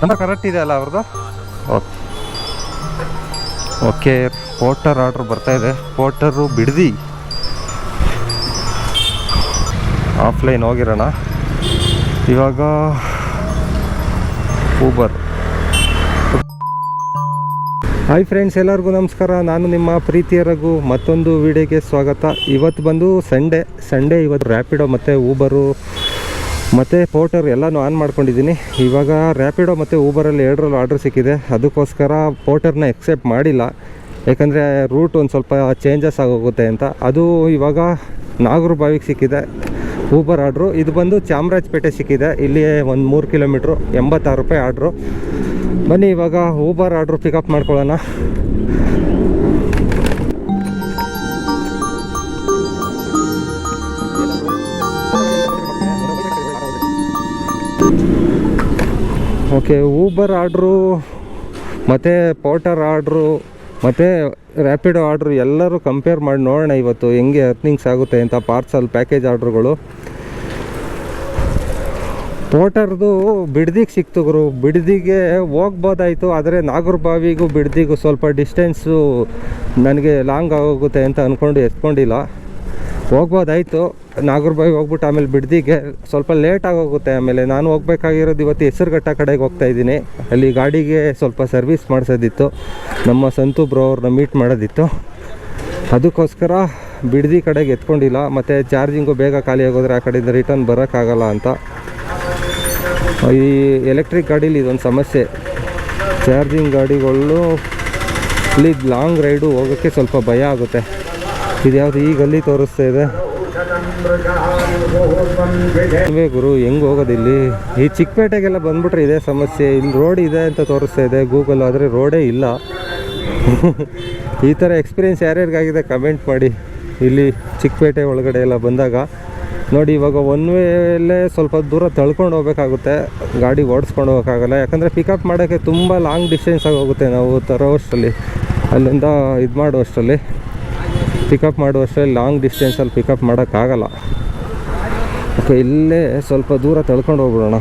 Number correct ಇದೆ ಅಲ್ಲ ಅವ್ರದ್ದು ಓಕೆ ಪೋಟರ್ ಆರ್ಡ್ರ್ ಬರ್ತಾ ಇದೆ. ಪೋಟರು ಬಿಡ್ದಿ. ಆಫ್ಲೈನ್ ಹೋಗಿರೋಣ. ಇವಾಗ ಊಬರ್ ಹಾಯ್ ಫ್ರೆಂಡ್ಸ್ ಎಲ್ಲರಿಗೂ ನಮಸ್ಕಾರ. ನಾನು ನಿಮ್ಮ ಪ್ರೀತಿಯ ರಘು. ಮತ್ತೊಂದು ವಿಡಿಯೋಗೆ ಸ್ವಾಗತ. ಇವತ್ತು ಬಂದು ಸಂಡೇ ಸಂಡೇ ಇವತ್ತು ರ್ಯಾಪಿಡೋ ಮತ್ತು ಊಬರು ಮತ್ತು ಪೋರ್ಟರ್ ಎಲ್ಲನೂ ಆನ್ ಮಾಡ್ಕೊಂಡಿದ್ದೀನಿ. ಇವಾಗ ರ್ಯಾಪಿಡೋ ಮತ್ತು ಊಬರಲ್ಲಿ ಎರಡರಲ್ಲಿ ಆರ್ಡ್ರ್ ಸಿಕ್ಕಿದೆ. ಅದಕ್ಕೋಸ್ಕರ ಪೋರ್ಟರ್ನ ಎಕ್ಸೆಪ್ಟ್ ಮಾಡಿಲ್ಲ. ಯಾಕಂದರೆ ರೂಟ್ ಒಂದು ಸ್ವಲ್ಪ ಚೇಂಜಸ್ ಆಗೋಗುತ್ತೆ ಅಂತ. ಅದು ಇವಾಗ ನಾಗೂರು ಬಾವಿಗೆ ಸಿಕ್ಕಿದೆ. ಊಬರ್ ಆರ್ಡ್ರು ಇದು ಬಂದು ಚಾಮರಾಜಪೇಟೆ ಸಿಕ್ಕಿದೆ. ಇಲ್ಲಿ ಒಂದು ಮೂರು ಕಿಲೋಮೀಟ್ರು ಎಂಬತ್ತಾರು ರೂಪಾಯಿ ಆರ್ಡ್ರು ಬನ್ನಿ ಇವಾಗ ಊಬರ್ ಆರ್ಡ್ರು ಪಿಕಪ್ ಮಾಡ್ಕೊಳ್ಳೋಣ. ಓಕೆ ಊಬರ್ ಆರ್ಡ್ರು, ಮತ್ತು ಪೋಟರ್ ಆರ್ಡ್ರು, ಮತ್ತು ರ್ಯಾಪಿಡೋ ಆರ್ಡ್ರು ಎಲ್ಲರೂ ಕಂಪೇರ್ ಮಾಡಿ ನೋಡೋಣ ಇವತ್ತು ಹೆಂಗೆ ಅರ್ನಿಂಗ್ಸ್ ಆಗುತ್ತೆ ಅಂತ ಪಾರ್ಸಲ್ ಪ್ಯಾಕೇಜ್ ಆರ್ಡ್ರುಗಳು. ಪೋಟರ್ದು ಬಿಡ್ದಿಗೆ ಸಿಕ್ತು ಗುರು. ಬಿಡ್ದಿಗೆ ಹೋಗ್ಬೋದಾಯಿತು, ಆದರೆ ನಾಗರಬಾವಿಗೂ ಬಿಡ್ದಿಗೂ ಸ್ವಲ್ಪ ಡಿಸ್ಟೆನ್ಸು ನನಗೆ ಲಾಂಗ್ ಆಗೋಗುತ್ತೆ ಅಂತ ಅಂದ್ಕೊಂಡು ಎತ್ಕೊಂಡಿಲ್ಲ. ಹೋಗ್ಬೋದಾಯಿತು. ನಾಗೂರ್ ಬಾವಿ ಹೋಗ್ಬಿಟ್ಟು ಆಮೇಲೆ ಬಿಡ್ದಿಗೆ ಸ್ವಲ್ಪ ಲೇಟ್ ಆಗೋಗುತ್ತೆ ಆಮೇಲೆ ನಾನು ಹೋಗ್ಬೇಕಾಗಿರೋದು ಇವತ್ತು ಹೆಸರುಘಟ್ಟ ಕಡೆಗೆ ಹೋಗ್ತಾ ಇದ್ದೀನಿ. ಅಲ್ಲಿ ಗಾಡಿಗೆ ಸ್ವಲ್ಪ ಸರ್ವಿಸ್ ಮಾಡಿಸೋದಿತ್ತು. ನಮ್ಮ ಸಂತು ಬ್ರೋ ಅವ್ರನ್ನ ಮೀಟ್ ಮಾಡೋದಿತ್ತು. ಅದಕ್ಕೋಸ್ಕರ ಬಿಡ್ದಿ ಕಡೆಗೆ ಎತ್ಕೊಂಡಿಲ್ಲ. ಮತ್ತು ಚಾರ್ಜಿಂಗು ಬೇಗ ಖಾಲಿ ಆಗೋದ್ರೆ ಆ ಕಡೆಯಿಂದ ರಿಟರ್ನ್ ಬರೋಕ್ಕಾಗಲ್ಲ ಅಂತ. ಈ ಎಲೆಕ್ಟ್ರಿಕ್ ಗಾಡೀಲಿ ಇದೊಂದು ಸಮಸ್ಯೆ. ಚಾರ್ಜಿಂಗ್ ಗಾಡಿಗಳು ಇಲ್ಲಿ ಲಾಂಗ್ ರೈಡು ಹೋಗೋಕ್ಕೆ ಸ್ವಲ್ಪ ಭಯ ಆಗುತ್ತೆ. ಇದ್ಯಾವುದು ಈ ಗಲ್ಲಿ ತೋರಿಸ್ತಾ ಇದೆ? ಗುರು, ಹೆಂಗೆ ಹೋಗೋದು ಇಲ್ಲಿ? ಈ ಚಿಕ್ಕಪೇಟೆಗೆಲ್ಲ ಬಂದ್ಬಿಟ್ರೆ ಇದೇ ಸಮಸ್ಯೆ. ಇಲ್ಲಿ ರೋಡ್ ಇದೆ ಅಂತ ತೋರಿಸ್ತಾ ಇದೆ ಗೂಗಲ್ ಆದರೆ ರೋಡೇ ಇಲ್ಲ. ಈ ಥರ ಎಕ್ಸ್ಪೀರಿಯೆನ್ಸ್ ಯಾರ್ಯಾರಿಗಾಗಿದೆ ಕಮೆಂಟ್ ಮಾಡಿ. ಇಲ್ಲಿ ಚಿಕ್ಕಪೇಟೆ ಒಳಗಡೆ ಎಲ್ಲ ಬಂದಾಗ. ನೋಡಿ, ಇವಾಗ ಒನ್ ವೇಲೇ ಸ್ವಲ್ಪ ದೂರ ತಳ್ಕೊಂಡು ಹೋಗ್ಬೇಕಾಗುತ್ತೆ. ಗಾಡಿ ಓಡಿಸ್ಕೊಂಡು ಹೋಗೋಕ್ಕಾಗಲ್ಲ. ಯಾಕಂದರೆ ಪಿಕಪ್ ಮಾಡೋಕ್ಕೆ ತುಂಬ ಲಾಂಗ್ ಡಿಸ್ಟೆನ್ಸ್ ಆಗಿ ಹೋಗುತ್ತೆ ನಾವು ತರೋವಷ್ಟರಲ್ಲಿ. ಅಲ್ಲಿಂದ ಇದು ಮಾಡುವಷ್ಟರಲ್ಲಿ. ಪಿಕಪ್ ಮಾಡುವಷ್ಟರಲ್ಲಿ ಲಾಂಗ್ ಡಿಸ್ಟೆನ್ಸಲ್ಲಿ ಪಿಕಪ್ ಮಾಡೋಕ್ಕಾಗಲ್ಲ ಓಕೆ ಇಲ್ಲೇ ಸ್ವಲ್ಪ ದೂರ ತಳ್ಕೊಂಡು ಹೋಗ್ಬಿಡೋಣ.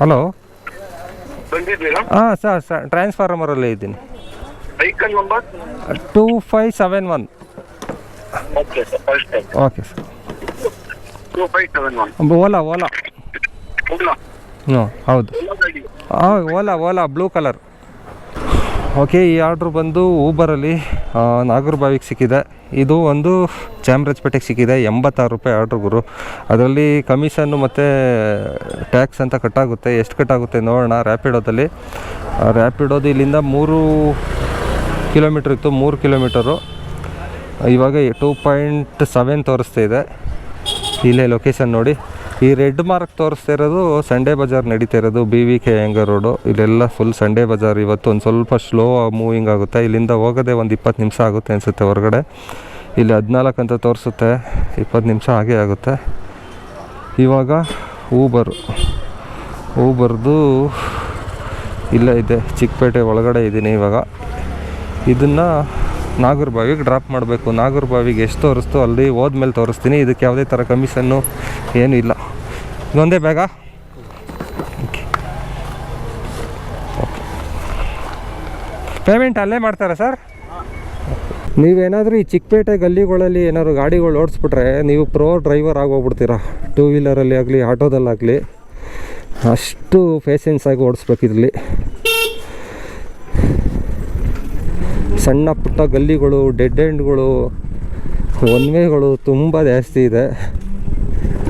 ಹಲೋ ಹಾಂ ಸರ್ ಸರ್ ಟ್ರಾನ್ಸ್ಫಾರ್ಮರಲ್ಲೇ ಇದ್ದೀನಿ. Two five seven one okay sir first time okay sir two five seven one Ola Ola Ola ಹ್ಞೂ ಹೌದು. ಹಾಂ Ola Ola blue colour okay ಈ ಆರ್ಡ್ರ್ ಬಂದು ಊಬರಲ್ಲಿ ನಾಗರಬಾವಿಗೆ ಸಿಕ್ಕಿದೆ. ಇದು ಒಂದು ಚಾಮರಾಜಪೇಟೆಗೆ ಸಿಕ್ಕಿದೆ ಎಂಬತ್ತಾರು ರೂಪಾಯಿ ಆರ್ಡ್ರ್ ಗುರು. ಅದರಲ್ಲಿ ಕಮಿಷನ್ನು ಮತ್ತು ಟ್ಯಾಕ್ಸ್ ಅಂತ ಕಟ್ಟಾಗುತ್ತೆ. ಎಷ್ಟು ಕಟ್ಟಾಗುತ್ತೆ ನೋಡೋಣ ರ್ಯಾಪಿಡೋದಲ್ಲಿ ರ್ಯಾಪಿಡೋದು ಇಲ್ಲಿಂದ ಮೂರು ಕಿಲೋಮೀಟ್ರ್ ಇತ್ತು ಮೂರು ಕಿಲೋಮೀಟರು ಇವಾಗ ಟೂ ಪಾಯಿಂಟ್ ಸೆವೆನ್ ತೋರಿಸ್ತಾ ಇದೆ. ಇಲ್ಲೇ ಲೊಕೇಶನ್ ನೋಡಿ. ಈ ರೆಡ್ ಮಾರ್ಕ್ ತೋರಿಸ್ತಾ ಇರೋದು ಸಂಡೇ ಬಜಾರ್ ನಡೀತಾ ಇರೋದು ಬಿ ವಿ ಕೆ ಹೆಂಗ ರೋಡು ಇಲ್ಲೆಲ್ಲ ಫುಲ್ ಸಂಡೇ ಬಜಾರ್ ಇವತ್ತು ಒಂದು ಸ್ವಲ್ಪ ಸ್ಲೋ ಮೂವಿಂಗ್ ಆಗುತ್ತೆ. ಇಲ್ಲಿಂದ ಹೋಗೋದೇ ಒಂದು ಇಪ್ಪತ್ತು ನಿಮಿಷ ಆಗುತ್ತೆ ಅನಿಸುತ್ತೆ ಹೊರಗಡೆ. ಇಲ್ಲಿ ಹದಿನಾಲ್ಕು ಅಂತ ತೋರಿಸುತ್ತೆ. ಇಪ್ಪತ್ತು ನಿಮಿಷ ಹಾಗೇ ಆಗುತ್ತೆ. ಇವಾಗ ಊಬರು ಊಬರ್ದು ಇಲ್ಲೇ ಇದೆ. ಚಿಕ್ಕಪೇಟೆ ಒಳಗಡೆ ಇದ್ದೀನಿ ಇವಾಗ. ಇದನ್ನು ನಾಗೂರ್ ಬಾವಿಗೆ ಡ್ರಾಪ್ ಮಾಡಬೇಕು. ನಾಗೂರ್ ಬಾವಿಗೆ ಎಷ್ಟು ತೋರಿಸ್ತೋ ಅಲ್ಲಿ ಹೋದ್ಮೇಲೆ ತೋರಿಸ್ತೀನಿ. ಇದಕ್ಕೆ ಯಾವುದೇ ಥರ ಕಮಿಷನ್ನು ಏನೂ ಇಲ್ಲ. ಇದೊಂದೇ ಬೇಗ ಪೇಮೆಂಟ್ ಅಲ್ಲೇ ಮಾಡ್ತಾರಾ ಸರ್ ನೀವೇನಾದರೂ ಈ ಚಿಕ್ಕಪೇಟೆ ಗಲ್ಲಿಗಳಲ್ಲಿ ಏನಾದ್ರು ಗಾಡಿಗಳು ಓಡಿಸ್ಬಿಟ್ರೆ ನೀವು ಪ್ರೋ ಡ್ರೈವರ್ ಆಗೋಗ್ಬಿಡ್ತೀರಾ. ಟೂ ವೀಲರಲ್ಲಿ ಆಗಲಿ, ಆಟೋದಲ್ಲಾಗಲಿ, ಅಷ್ಟು ಪೇಷನ್ಸ್ ಆಗಿ ಓಡಿಸ್ಬೇಕು ಸಣ್ಣ ಪುಟ್ಟ ಗಲ್ಲಿಗಳು ಡೆಡ್ ಎಂಡ್ಗಳು ಒನ್ ವೇಗಳು ತುಂಬ ಜಾಸ್ತಿ ಇದೆ.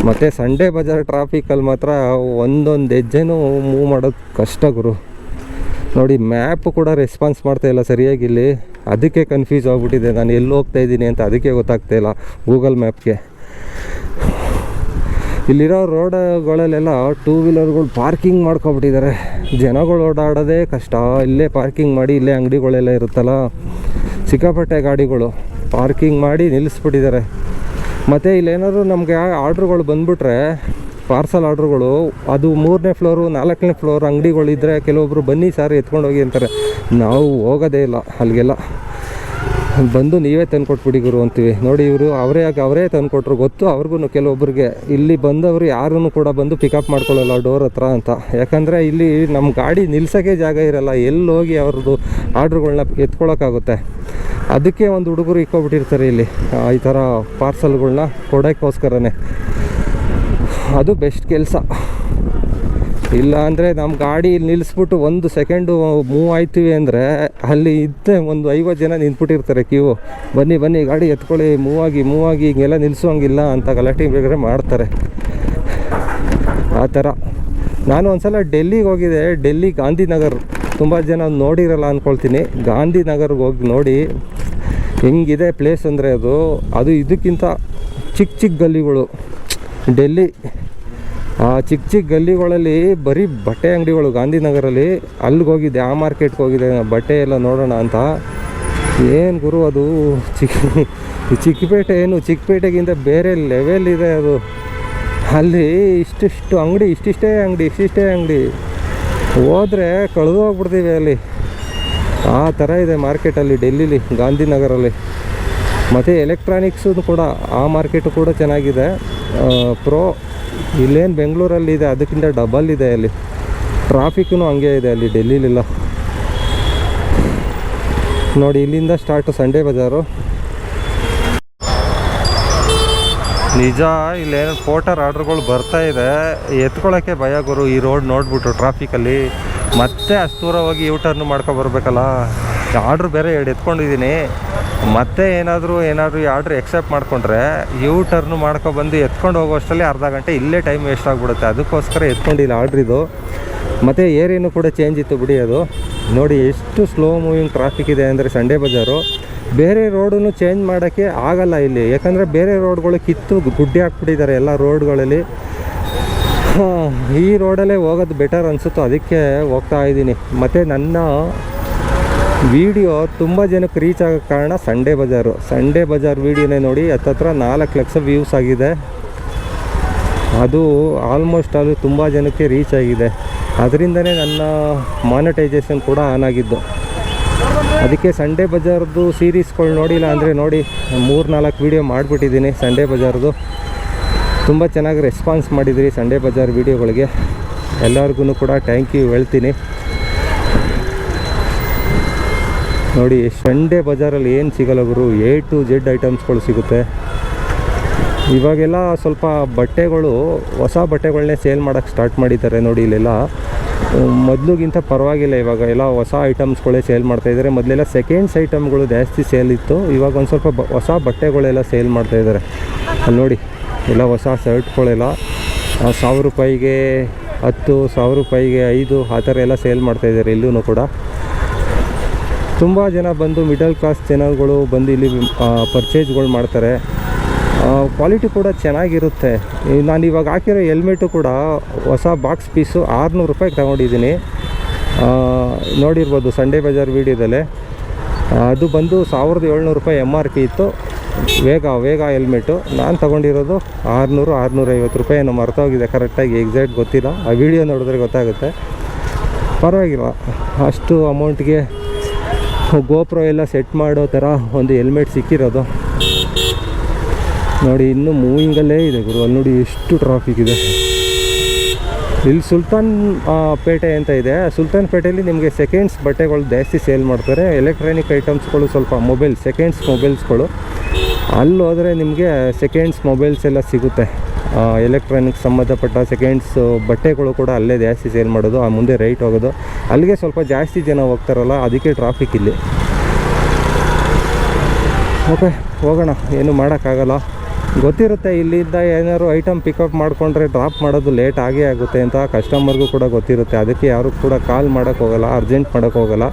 ಮತ್ತು ಸಂಡೇ ಬಜಾರ್ ಟ್ರಾಫಿಕಲ್ಲಿ ಮಾತ್ರ ಒಂದೊಂದು ಹೆಜ್ಜೆನೂ ಮೂವ್ ಮಾಡೋದು ಕಷ್ಟ ಗುರು. ನೋಡಿ ಮ್ಯಾಪ್ ಕೂಡ ರೆಸ್ಪಾನ್ಸ್ ಮಾಡ್ತಾ ಇಲ್ಲ ಸರಿಯಾಗಿ ಇಲ್ಲಿ. ಅದಕ್ಕೆ ಕನ್ಫ್ಯೂಸ್ ಆಗಿಬಿಟ್ಟಿದೆ. ನಾನು ಎಲ್ಲಿ ಹೋಗ್ತಾ ಇದ್ದೀನಿ ಅಂತ ಅದಕ್ಕೆ ಗೊತ್ತಾಗ್ತಾ ಇಲ್ಲ ಗೂಗಲ್ ಮ್ಯಾಪ್ಗೆ ಇಲ್ಲಿರೋ ರೋಡ್ಗಳಲ್ಲೆಲ್ಲ ಟೂ ವೀಲರ್ಗಳು ಪಾರ್ಕಿಂಗ್ ಮಾಡ್ಕೊಬಿಟ್ಟಿದ್ದಾರೆ. ಜನಗಳು ಓಡಾಡೋದೇ ಕಷ್ಟ. ಇಲ್ಲೇ ಪಾರ್ಕಿಂಗ್ ಮಾಡಿ ಇಲ್ಲೇ ಅಂಗಡಿಗಳೆಲ್ಲ ಇರುತ್ತಲ್ಲ. ಸಿಕ್ಕಾಪಟ್ಟೆ ಗಾಡಿಗಳು ಪಾರ್ಕಿಂಗ್ ಮಾಡಿ ನಿಲ್ಲಿಸ್ಬಿಟ್ಟಿದ್ದಾರೆ. ಮತ್ತು ಇಲ್ಲೇನಾದ್ರು ನಮಗೆ ಆರ್ಡ್ರ್ಗಳು ಬಂದುಬಿಟ್ರೆ ಪಾರ್ಸಲ್ ಆರ್ಡ್ರುಗಳು ಅದು ಮೂರನೇ ಫ್ಲೋರು ನಾಲ್ಕನೇ ಫ್ಲೋರ್ ಅಂಗಡಿಗಳಿದ್ದರೆ ಕೆಲವೊಬ್ಬರು ಬನ್ನಿ ಸರ್ ಎತ್ಕೊಂಡು ಹೋಗಿ ಅಂತಾರೆ. ನಾವು ಹೋಗೋದೇ ಇಲ್ಲ. ಅಲ್ಲಿಗೆಲ್ಲ ಬಂದು ನೀವೇ ತಂದ್ಕೊಟ್ಬಿಡಿ ಗುರು ಅಂತೀವಿ. ನೋಡಿ ಇವರು ಅವರೇ ಆಗಿ ಅವರೇ ತಂದ್ಕೊಟ್ರು. ಗೊತ್ತು ಅವ್ರಿಗೂ ಕೆಲವೊಬ್ಬರಿಗೆ ಇಲ್ಲಿ ಬಂದವರು ಯಾರೂ ಕೂಡ ಬಂದು ಪಿಕಪ್ ಮಾಡ್ಕೊಳ್ಳಲ್ಲ ಡೋರ್ ಹತ್ರ ಅಂತ. ಯಾಕಂದರೆ ಇಲ್ಲಿ ನಮ್ಮ ಗಾಡಿ ನಿಲ್ಸೋಕ್ಕೆ ಜಾಗ ಇರಲ್ಲ. ಎಲ್ಲಿ ಹೋಗಿ ಅವ್ರದ್ದು ಆರ್ಡ್ರ್ಗಳನ್ನ ಎತ್ಕೊಳ್ಳೋಕ್ಕಾಗುತ್ತೆ ಅದಕ್ಕೆ ಒಂದು ಹುಡುಗರು ಇಕ್ಕೊಬಿಟ್ಟಿರ್ತಾರೆ ಇಲ್ಲಿ. ಈ ಥರ ಪಾರ್ಸಲ್ಗಳನ್ನ ಕೊಡೋಕ್ಕೋಸ್ಕರನೇ. ಅದು ಬೆಸ್ಟ್ ಕೆಲಸ. ಇಲ್ಲ ಅಂದರೆ ನಮ್ಮ ಗಾಡಿ ನಿಲ್ಲಿಸ್ಬಿಟ್ಟು ಒಂದು ಸೆಕೆಂಡು ಮೂವ್ ಆಯ್ತೀವಿ ಅಂದರೆ ಅಲ್ಲಿ ಇದ್ದೇ ಒಂದು ಐವತ್ತು ಜನ ನಿಂತ್ಬಿಟ್ಟಿರ್ತಾರೆ ಕ್ಯೂ ಬನ್ನಿ ಬನ್ನಿ, ಗಾಡಿ ಎತ್ಕೊಳ್ಳಿ ಮೂವ್ ಆಗಿ ಮೂವ್ ಆಗಿ, ಹಿಂಗೆಲ್ಲ ನಿಲ್ಲಿಸೋಂಗಿಲ್ಲ ಅಂತ ಗಲಾಟೆ ಬೇಕಾದ್ರೆ ಮಾಡ್ತಾರೆ. ಆ ಥರ. ನಾನು ಒಂದ್ಸಲ ಡೆಲ್ಲಿಗೆ ಹೋಗಿದ್ದೆ. ಡೆಲ್ಲಿ ಗಾಂಧಿನಗರ್. ತುಂಬ ಜನ ನೋಡಿರಲ್ಲ ಅಂದ್ಕೊಳ್ತೀನಿ ಗಾಂಧಿನಗರ್ಗೆ ಹೋಗಿ ನೋಡಿ ಹೆಂಗಿದೆ ಪ್ಲೇಸ್ ಅಂದರೆ ಅದು. ಅದು ಇದಕ್ಕಿಂತ ಚಿಕ್ಕ ಚಿಕ್ಕ ಗಲ್ಲಿಗಳು. ಡೆಲ್ಲಿ ಆ ಚಿಕ್ಕ ಚಿಕ್ಕ ಗಲ್ಲಿಗಳಲ್ಲಿ ಬರೀ ಬಟ್ಟೆ ಅಂಗಡಿಗಳು ಗಾಂಧಿನಗರಲ್ಲಿ ಅಲ್ಲಿಗೆ ಹೋಗಿದ್ದೆ ಆ ಮಾರ್ಕೆಟ್ಗೆ ಹೋಗಿದ್ದೆ. ಬಟ್ಟೆ ಎಲ್ಲ ನೋಡೋಣ ಅಂತ. ಏನು ಗುರು ಅದು? ಚಿಕ್ಕ ಚಿಕ್ಕಪೇಟೆ ಏನು? ಚಿಕ್ಕಪೇಟೆಗಿಂತ ಬೇರೆ ಲೆವೆಲ್ ಇದೆ ಅದು. ಅಲ್ಲಿ ಇಷ್ಟಿಷ್ಟು ಅಂಗಡಿ, ಇಷ್ಟಿಷ್ಟೇ ಅಂಗಡಿ ಇಷ್ಟಿಷ್ಟೇ ಅಂಗಡಿ. ಹೋದರೆ ಕಳೆದು ಹೋಗ್ಬಿಡ್ತೀವಿ ಅಲ್ಲಿ. ಆ ಥರ ಇದೆ ಮಾರ್ಕೆಟಲ್ಲಿ, ಡೆಲ್ಲಿಲಿ, ಗಾಂಧಿನಗರಲ್ಲಿ. ಮತ್ತು ಎಲೆಕ್ಟ್ರಾನಿಕ್ಸು ಕೂಡ ಆ ಮಾರ್ಕೆಟು ಕೂಡ ಚೆನ್ನಾಗಿದೆ. ಪ್ರೋ ಇಲ್ಲೇನು ಬೆಂಗಳೂರಲ್ಲಿ ಇದೆ, ಅದಕ್ಕಿಂತ ಡಬಲ್ ಇದೆ ಅಲ್ಲಿ. ಟ್ರಾಫಿಕ್ಕೂ ಹಂಗೆ ಇದೆ ಅಲ್ಲಿ, ಡೆಲ್ಲಿಲಿಲ್ಲ. ನೋಡಿ, ಇಲ್ಲಿಂದ ಸ್ಟಾರ್ಟು ಸಂಡೇ ಬಜಾರು. ನಿಜ, ಇಲ್ಲೇನು ಫೋಟರ್ ಆರ್ಡ್ರ್ಗಳು ಬರ್ತಾ ಇದೆ. ಎತ್ಕೊಳ್ಳೋಕ್ಕೆ ಭಯ ಗುರು, ಈ ರೋಡ್ ನೋಡ್ಬಿಟ್ರು ಟ್ರಾಫಿಕಲ್ಲಿ ಮತ್ತೆ ಅಷ್ಟು ದೂರ ಹೋಗಿ ಯೂ ಟರ್ನ್ ಮಾಡ್ಕೊ ಬರ್ಬೇಕಲ್ಲ. ಆರ್ಡ್ರ್ ಬೇರೆ ಎರಡು ಎತ್ಕೊಂಡಿದ್ದೀನಿ. ಮತ್ತೆ ಏನಾದರೂ ಏನಾದರೂ ಈ ಆರ್ಡ್ರ್ ಎಕ್ಸೆಪ್ಟ್ ಮಾಡಿಕೊಂಡ್ರೆ ಯೂ ಟರ್ನ್ ಮಾಡ್ಕೊಬಂದು ಎತ್ಕೊಂಡು ಹೋಗೋ ಅಷ್ಟರಲ್ಲಿ ಅರ್ಧ ಗಂಟೆ ಇಲ್ಲೇ ಟೈಮ್ ವೇಸ್ಟ್ ಆಗಿಬಿಡುತ್ತೆ. ಅದಕ್ಕೋಸ್ಕರ ಎತ್ಕೊಂಡಿಲ್ಲ ಆರ್ಡ್ರ್ ಇದು. ಮತ್ತು ಏರಿಯೂ ಕೂಡ ಚೇಂಜ್ ಇತ್ತು ಬಿಡಿ ಅದು. ನೋಡಿ ಎಷ್ಟು ಸ್ಲೋ ಮೂವಿಂಗ್ ಟ್ರಾಫಿಕ್ ಇದೆ ಅಂದರೆ ಸಂಡೇ ಬಜಾರು ಬೇರೆ ರೋಡನ್ನು ಚೇಂಜ್ ಮಾಡೋಕ್ಕೆ ಆಗಲ್ಲ ಇಲ್ಲಿ. ಯಾಕಂದರೆ ಬೇರೆ ರೋಡ್ಗಳು ಕಿತ್ತು ಗುಡ್ಡೆ ಹಾಕ್ಬಿಟ್ಟಿದ್ದಾರೆ ಎಲ್ಲ ರೋಡ್ಗಳಲ್ಲಿ. ಈ ರೋಡಲ್ಲೇ ಹೋಗೋದು ಬೆಟರ್ ಅನಿಸುತ್ತೋ. ಅದಕ್ಕೆ ಹೋಗ್ತಾ ಇದ್ದೀನಿ. ಮತ್ತು ನನ್ನ ವಿಡಿಯೋ ತುಂಬ ಜನಕ್ಕೆ ರೀಚ್ ಆಗೋ ಕಾರಣ ಸಂಡೇ ಬಜಾರು ಸಂಡೇ ಬಜಾರ್ ವಿಡಿಯೋನೇ ನೋಡಿ, ಹತ್ತತ್ರ ನಾಲ್ಕು ಲಕ್ಷ ವ್ಯೂಸ್ ಆಗಿದೆ. ಅದು ಆಲ್ಮೋಸ್ಟ್ ಅದು ತುಂಬ ಜನಕ್ಕೆ ರೀಚ್ ಆಗಿದೆ. ಅದರಿಂದನೇ ನನ್ನ ಮಾನಿಟೈಸೇಷನ್ ಕೂಡ ಆನ್ ಆಗಿದ್ದು. ಅದಕ್ಕೆ ಸಂಡೇ ಬಜಾರ್ದು ಸೀರೀಸ್ಗಳು ನೋಡಿಲ್ಲ ಅಂದರೆ ನೋಡಿ ಮೂರು ನಾಲ್ಕು ವೀಡಿಯೋ ಮಾಡಿಬಿಟ್ಟಿದ್ದೀನಿ ಸಂಡೇ ಬಜಾರ್ದು ತುಂಬ ಚೆನ್ನಾಗಿ ರೆಸ್ಪಾನ್ಸ್ ಮಾಡಿದಿರಿ ಸಂಡೇ ಬಜಾರ್ ವೀಡಿಯೋಗಳಿಗೆ. ಎಲ್ಲರಿಗೂ ಕೂಡ ಥ್ಯಾಂಕ್ ಯು ಹೇಳ್ತೀನಿ. ನೋಡಿ ಸಂಡೇ ಬಜಾರಲ್ಲಿ ಏನು ಸಿಗಲ್ಲ ಗುರು. ಎ ಟು ಜೆಡ್ ಐಟಮ್ಸ್ಗಳು ಸಿಗುತ್ತೆ. ಇವಾಗೆಲ್ಲ ಸ್ವಲ್ಪ ಬಟ್ಟೆಗಳು, ಹೊಸ ಬಟ್ಟೆಗಳನ್ನೇ ಸೇಲ್ ಮಾಡೋಕ್ಕೆ ಸ್ಟಾರ್ಟ್ ಮಾಡಿದ್ದಾರೆ ನೋಡಿ ಇಲ್ಲೆಲ್ಲ. ಮೊದಲಿಗಿಂತ ಪರವಾಗಿಲ್ಲ ಇವಾಗ. ಎಲ್ಲ ಹೊಸ ಐಟಮ್ಸ್ಗಳೇ ಸೇಲ್ ಮಾಡ್ತಾಯಿದ್ದಾರೆ ಮೊದಲೆಲ್ಲ ಸೆಕೆಂಡ್ಸ್ ಐಟಮ್ಗಳು ಜಾಸ್ತಿ ಸೇಲ್ ಇತ್ತು. ಇವಾಗ ಒಂದು ಸ್ವಲ್ಪ ಹೊಸ ಬಟ್ಟೆಗಳೆಲ್ಲ ಸೇಲ್ ಮಾಡ್ತಾಯಿದ್ದಾರೆ ಅಲ್ಲಿ ನೋಡಿ, ಎಲ್ಲ ಹೊಸ ಶರ್ಟ್ಗಳೆಲ್ಲ ಸಾವಿರ ರೂಪಾಯಿಗೆ ಹತ್ತು, ಸಾವಿರ ರೂಪಾಯಿಗೆ ಐದು, ಆ ಥರ ಎಲ್ಲ ಸೇಲ್ ಮಾಡ್ತಾಯಿದ್ದಾರೆ ಇಲ್ಲೂ ಕೂಡ. ತುಂಬ ಜನ ಬಂದು ಮಿಡಲ್ ಕ್ಲಾಸ್ ಜನಗಳು ಬಂದು ಇಲ್ಲಿ ಪರ್ಚೇಸ್ಗಳು ಮಾಡ್ತಾರೆ. ಕ್ವಾಲಿಟಿ ಕೂಡ ಚೆನ್ನಾಗಿರುತ್ತೆ. ನಾನು ಇವಾಗ ಹಾಕಿರೋ ಹೆಲ್ಮೆಟು ಕೂಡ ಹೊಸ ಬಾಕ್ಸ್ ಪೀಸು ಆರುನೂರು ರೂಪಾಯಿಗೆ ತಗೊಂಡಿದ್ದೀನಿ. ನೋಡಿರ್ಬೋದು ಸಂಡೇ ಬಜಾರ್ ವೀಡಿಯೋದಲ್ಲೇ. ಅದು ಬಂದು ಸಾವಿರದ ಏಳ್ನೂರು ರೂಪಾಯಿ ಎಂ ಆರ್ ಪಿ ಇತ್ತು. ವೇಗ ವೇಗ ಹೆಲ್ಮೆಟು ನಾನು ತೊಗೊಂಡಿರೋದು ಆರುನೂರು, ಆರುನೂರೈವತ್ತು ರೂಪಾಯಿ ಏನೋ ಮರ್ತೋಗಿದೆ ಕರೆಕ್ಟಾಗಿ ಎಕ್ಸಾಕ್ಟ್ ಗೊತ್ತಿಲ್ಲ. ಆ ವಿಡಿಯೋ ನೋಡಿದ್ರೆ ಗೊತ್ತಾಗುತ್ತೆ. ಪರವಾಗಿಲ್ಲ. ಅಷ್ಟು ಅಮೌಂಟ್ಗೆ ಗೋಪ್ರೋ ಎಲ್ಲ ಸೆಟ್ ಮಾಡೋ ಥರ ಒಂದು ಹೆಲ್ಮೆಟ್ ಸಿಕ್ಕಿರೋದು. ನೋಡಿ, ಇನ್ನೂ ಮೂವಿಂಗಲ್ಲೇ ಇದೆ ಗುರು. ಅಲ್ಲಿ ನೋಡಿ ಎಷ್ಟು ಟ್ರಾಫಿಕ್ ಇದೆ. ಇಲ್ಲಿ ಸುಲ್ತಾನ್ ಪೇಟೆ ಅಂತ ಇದೆ. ಸುಲ್ತಾನ್ ಪೇಟೆಯಲ್ಲಿ ನಿಮಗೆ ಸೆಕೆಂಡ್ಸ್ ಬಟ್ಟೆಗಳು ಜಾಸ್ತಿ ಸೇಲ್ ಮಾಡ್ತಾರೆ. ಎಲೆಕ್ಟ್ರಾನಿಕ್ ಐಟಮ್ಸ್ಗಳು ಸ್ವಲ್ಪ ಮೊಬೈಲ್ ಸೆಕೆಂಡ್ಸ್ ಮೊಬೈಲ್ಸ್ಗಳು ಅಲ್ಲಿ ಹೋದರೆ ನಿಮಗೆ ಸೆಕೆಂಡ್ಸ್ ಮೊಬೈಲ್ಸ್ ಎಲ್ಲ ಸಿಗುತ್ತೆ. ಎಲೆಕ್ಟ್ರಾನಿಕ್ಸ್ ಸಂಬಂಧಪಟ್ಟ ಸೆಕೆಂಡ್ಸ್ ಬಟ್ಟೆಗಳು ಕೂಡ ಅಲ್ಲೇ ಜಾಸ್ತಿ ಸೇಲ್ ಮಾಡೋದು, ಆ ಮುಂದೆ ರೈಟ್ ಹೋಗೋದು. ಅಲ್ಲಿಗೆ ಸ್ವಲ್ಪ ಜಾಸ್ತಿ ಜನ ಹೋಗ್ತಾರಲ್ಲ, ಅದಕ್ಕೆ ಟ್ರಾಫಿಕ್ ಇಲ್ಲಿ. ಓಕೆ ಹೋಗೋಣ. ಏನು ಮಾಡೋಕ್ಕಾಗಲ್ಲ. ಗೊತ್ತಿರುತ್ತೆ, ಇಲ್ಲಿಂದ ಏನಾದ್ರು ಐಟಮ್ ಪಿಕಪ್ ಮಾಡಿಕೊಂಡ್ರೆ ಡ್ರಾಪ್ ಮಾಡೋದು ಲೇಟ್ ಆಗೇ ಆಗುತ್ತೆ ಅಂತ. ಕಸ್ಟಮರ್ಗೂ ಕೂಡ ಗೊತ್ತಿರುತ್ತೆ. ಅದಕ್ಕೆ ಯಾರು ಕೂಡ ಕಾಲ್ ಮಾಡೋಕ್ಕೋಗಲ್ಲ ಅರ್ಜೆಂಟ್ ಮಾಡೋಕ್ಕೆ ಹೋಗಲ್ಲ.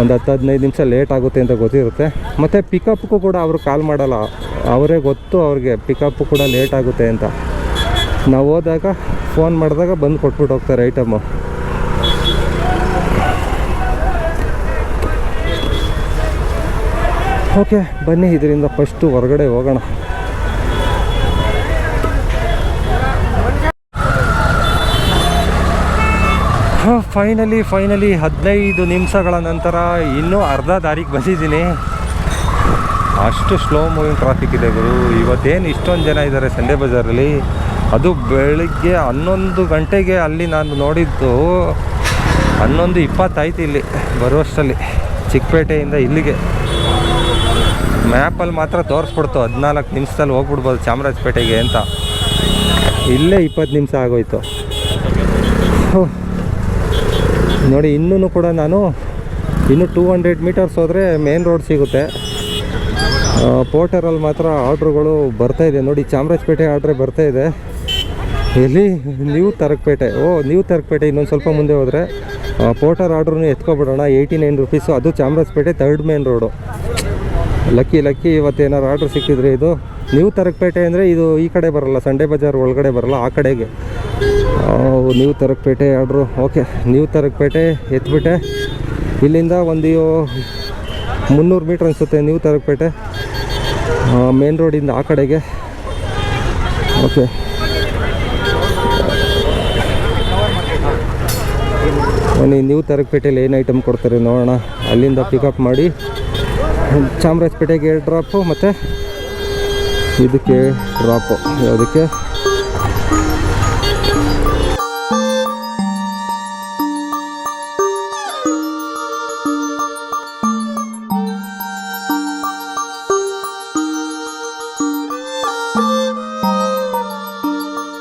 ಒಂದು ಹತ್ತು ಹದಿನೈದು ನಿಮಿಷ ಲೇಟ್ ಆಗುತ್ತೆ ಅಂತ ಗೊತ್ತಿರುತ್ತೆ. ಮತ್ತು ಪಿಕಪ್ಗೂ ಕೂಡ ಅವರು ಕಾಲ್ ಮಾಡಲ್ಲ. ಅವರೇ ಗೊತ್ತು ಅವ್ರಿಗೆ ಪಿಕಪ್ಪು ಕೂಡ ಲೇಟ್ ಆಗುತ್ತೆ ಅಂತ. ನಾವು ಹೋದಾಗ ಫೋನ್ ಮಾಡಿದಾಗ ಬಂದು ಕೊಟ್ಬಿಟ್ಟು ಹೋಗ್ತಾರೆ ಐಟಮು ಓಕೆ ಬನ್ನಿ, ಇದರಿಂದ ಫಸ್ಟು ಹೊರಗಡೆ ಹೋಗೋಣ ಹಾಂ ಫೈನಲಿ ಫೈನಲಿ ಹದಿನೈದು ನಿಮಿಷಗಳ ನಂತರ ಇನ್ನೂ ಅರ್ಧ ದಾರಿಗೆ ಬಂದಿದ್ದೀನಿ. ಅಷ್ಟು ಸ್ಲೋ ಮೂವಿಂಗ್ ಟ್ರಾಫಿಕ್ ಇದೆ ಗುರು. ಇವತ್ತೇನು ಇಷ್ಟೊಂದು ಜನ ಇದ್ದಾರೆ ಸಂಡೇ ಬಜಾರಲ್ಲಿ ಅದು ಬೆಳಿಗ್ಗೆ ಹನ್ನೊಂದು ಗಂಟೆಗೆ ಅಲ್ಲಿ ನಾನು ನೋಡಿದ್ದು ಹನ್ನೊಂದು ಇಪ್ಪತ್ತಾಯ್ತು ಇಲ್ಲಿ ಬರುವಷ್ಟರಲ್ಲಿ, ಚಿಕ್ಕಪೇಟೆಯಿಂದ ಇಲ್ಲಿಗೆ. ಮ್ಯಾಪಲ್ಲಿ ಮಾತ್ರ ತೋರಿಸ್ಬಿಡ್ತು, ಹದಿನಾಲ್ಕು ನಿಮಿಷದಲ್ಲಿ ಹೋಗ್ಬಿಡ್ಬೋದು ಚಾಮರಾಜಪೇಟೆಗೆ ಅಂತ. ಇಲ್ಲೇ ಇಪ್ಪತ್ತು ನಿಮಿಷ ಆಗೋಯ್ತು. ನೋಡಿ ಇನ್ನೂ ಕೂಡ ನಾನು ಇನ್ನು ಟೂ ಹಂಡ್ರೆಡ್ ಮೀಟರ್ಸ್ ಹೋದರೆ ಮೇನ್ ರೋಡ್ ಸಿಗುತ್ತೆ. ಪೋರ್ಟರಲ್ಲಿ ಮಾತ್ರ ಆರ್ಡ್ರುಗಳು ಇದೆ. ನೋಡಿ, ಚಾಮರಾಜಪೇಟೆ ಆರ್ಡ್ರೆ ಬರ್ತಾ ಇದೆ. ಎಲ್ಲಿ? ನ್ಯೂ ತರಕಪೇಟೆ. ಓ ನ್ಯೂ ತರಕಪೇಟೆ. ಇನ್ನೊಂದು ಸ್ವಲ್ಪ ಮುಂದೆ ಹೋದರೆ ಪೋರ್ಟರ್ ಆರ್ಡ್ರೂ ಎತ್ಕೊಬಿಡೋಣ. ಏಯ್ಟಿ ನೈನ್ ರುಪೀಸು ಅದು Chamarajpet third main road lucky lucky ಇವತ್ತೇನಾರು order ಸಿಕ್ಕಿದ್ರೆ ಇದು. ನ್ಯೂ ತರಕಪೇಟೆ ಅಂದರೆ ಇದು ಈ ಕಡೆ ಬರಲ್ಲ ಸಂಡೇ ಬಜಾರ್ ಒಳಗಡೆ ಬರಲ್ಲ, ಆ ಕಡೆಗೆ. New Tharagupet order okay new Tharagupet ಎತ್ಬಿಟ್ಟೆ. ಇಲ್ಲಿಂದ ಒಂದು ಮುನ್ನೂರು ಮೀಟ್ರ್ ಅನಿಸುತ್ತೆ ನ್ಯೂ ತರಕಪೇಟೆ ಮೇನ್ ರೋಡಿಂದ ಆ ಕಡೆಗೆ. ಓಕೆ. ಬನ್ನಿ ನ್ಯೂ ತರಕಪೇಟೆಯಲ್ಲಿ ಏನು ಐಟಮ್ ಕೊಡ್ತಾರೆ ನೋಡೋಣ. ಅಲ್ಲಿಂದ ಪಿಕಪ್ ಮಾಡಿ. ಚಾಮರಾಜಪೇಟೆಗೆ ಡ್ರಾಪು ಮತ್ತು ಇದಕ್ಕೆ ಡ್ರಾಪು ಯಾವುದಕ್ಕೆ?